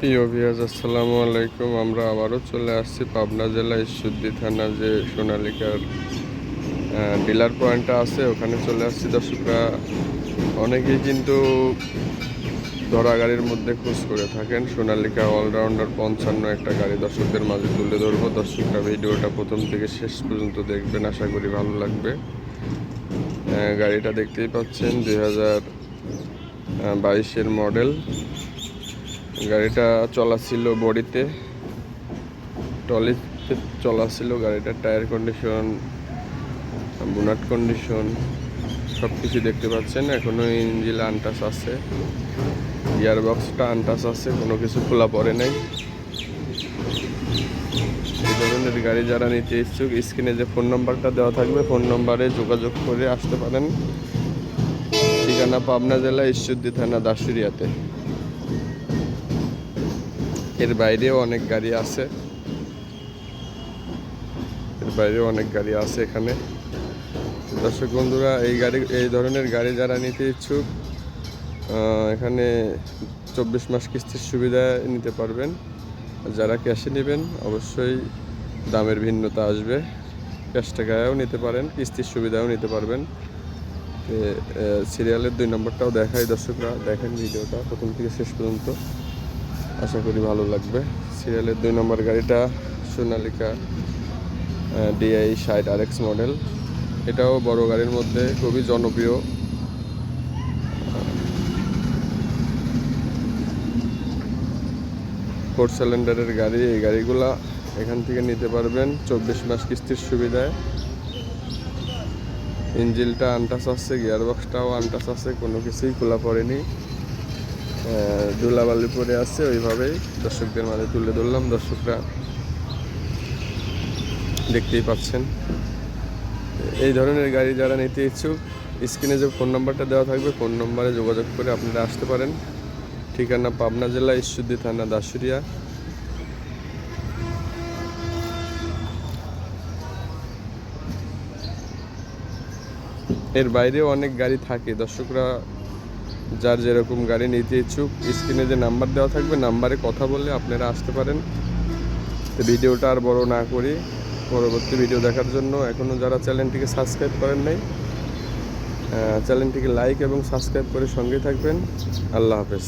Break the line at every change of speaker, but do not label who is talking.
প্রিয় আসসালামু আলাইকুম। আমরা আবারও চলে আসছি পাবনা জেলা ঈশ্বরদী থানা, যে সোনালিকার ডিলার পয়েন্টটা আছে। ওখানে চলে আসছি। দর্শকরা, অনেকেই কিন্তু ধরা গাড়ির মধ্যে খোঁজ করে থাকেন। সোনালিকা অলরাউন্ডার পঞ্চান্ন একটা গাড়ি দর্শকদের মাঝে তুলে ধরবো। দর্শকরা ভিডিওটা প্রথম থেকে শেষ পর্যন্ত দেখবেন। আশা করি ভালো লাগবে। গাড়িটা দেখতেই পাচ্ছেন। দুই হাজার বাইশের মডেল গাড়িটা চলা ছিল বডিতে টলিতে চলা ছিল গাড়িটার টায়ার কন্ডিশন, বুনাট কন্ডিশন সব কিছু দেখতে পাচ্ছেন। এখনও ইঞ্জিল আনটাস আছে গিয়ার বক্সটা আনটাস আছে, কোনো কিছু খোলা পড়ে নাই। এই ধরনের গাড়ি যারা নিতে ইচ্ছুক, স্ক্রিনে যে ফোন নাম্বারটা দেওয়া থাকবে, ফোন নাম্বারে যোগাযোগ করে আসতে পারেন। ঠিকানা পাবনা জেলা ঈশ্বরদী থানা দাসুরিয়াতে এর বাইরেও অনেক গাড়ি আছে। এর বাইরেও অনেক গাড়ি আছে এখানে। দর্শক বন্ধুরা, এই গাড়ি, এই ধরনের গাড়ি যারা নিতে ইচ্ছুক এখানে চব্বিশ মাস কিস্তির সুবিধা নিতে পারবেন। যারা ক্যাশে নেবেন, অবশ্যই দামের ভিন্নতা আসবে। ক্যাশ টাকায়ও নিতে পারেন, কিস্তির সুবিধাও নিতে পারবেন। সিরিয়ালের দুই নম্বরটাও দেখায় দর্শকরা, দেখেন ভিডিওটা প্রথম থেকে শেষ পর্যন্ত। আশা করি ভালো লাগবে। সিরিয়ালের দুই নম্বর গাড়িটা সোনালিকা ডিআই ষাট আর এক্স মডেল এটাও বড় গাড়ির মধ্যে, খুবই জনপ্রিয়। ফোর সিলিন্ডারের গাড়ি, এই গাড়িগুলা এখান থেকে নিতে পারবেন চব্বিশ মাস কিস্তির সুবিধায়। ইঞ্জিলটা আনটাস আছে, গিয়ারবক্সটাও আনটাস আছে, কোনো কিছুই খোলা পড়েনি। ধুলাবালি পরে আছে ওইভাবেই। দর্শকদের মাঝে তুলে ধরলাম। দর্শকরা দেখতেই পাচ্ছেন। এই ধরনের গাড়ি যারা নিতে ইচ্ছুক, স্ক্রিনে যে ফোন নাম্বারটা দেওয়া থাকবে, ফোন নম্বরে যোগাযোগ করে আপনারা আসতে পারেন। ঠিকানা পাবনা জেলা, ঈশ্বরদী থানা দাসুরিয়া এর বাইরেও অনেক গাড়ি থাকে। দর্শকরা যার যেরকম গাড়ি নিতে ইচ্ছুক, স্ক্রিনে যে নাম্বার দেওয়া থাকবে, নাম্বারে কথা বলে আপনারা আসতে পারেন। তো ভিডিওটা আর বড় না করি, পরবর্তী ভিডিও দেখার জন্য এখনও যারা চ্যানেলটিকে সাবস্ক্রাইব করেন নাই চ্যানেলটিকে লাইক এবং সাবস্ক্রাইব করে সঙ্গে থাকবেন। আল্লাহ হাফেজ।